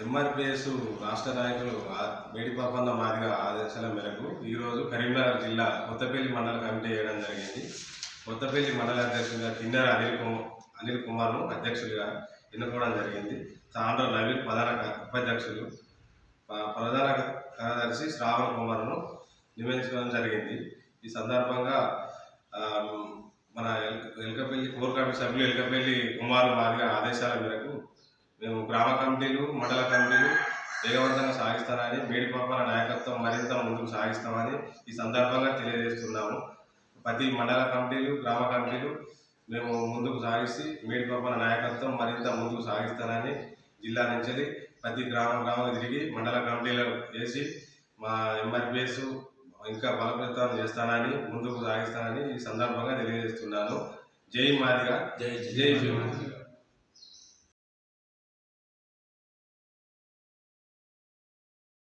ఎంఆర్పిఎస్ రాష్ట్ర నాయకులు ఆ- మేడిపాపన్న మాదిగా ఆదేశాల మేరకు ఈరోజు కరీంనగర్ జిల్లా కొత్తపల్లి మండల కమిటీ వేయడం జరిగింది. కొత్తపల్లి మండల అధ్యక్షుడిగా కిన్నెర అనిల్ కుమార్ అనిల్ కుమార్ను అధ్యక్షుడిగా ఎన్నుకోవడం జరిగింది. తాండ్ర నవీన్ ప్రధాన ఉపాధ్యక్షులు ప్రధాన కార్యదర్శి శ్రావణ్ కుమార్ను నియమించడం జరిగింది. ఈ సందర్భంగా ఎలకపల్లి కోర్ కమిటీ సభ్యులు ఎల్కపల్లి కుమార్ మాదిగా ఆదేశాల మేరకు మేము గ్రామ కమిటీలు మండల కమిటీలు వేగవంతంగా సాగిస్తానని మేడిపాపాల నాయకత్వం మరింత ముందుకు సాగిస్తామని ఈ సందర్భంగా తెలియజేస్తున్నాము. ప్రతి మండల కమిటీలు గ్రామ కమిటీలు మేము ముందుకు సాగిస్తే మేడిపాపాల నాయకత్వం మరింత ముందుకు సాగిస్తానని జిల్లా నుంచి ప్రతి గ్రామ గ్రామం తిరిగి మండల కమిటీలు వేసి మా ఎంఆర్పిఎస్ ఇంకా బలప్రతం చేస్తానని ముందుకు సాగిస్తానని ఈ సందర్భంగా తెలియజేస్తున్నాను. जय मालिका जय जय जय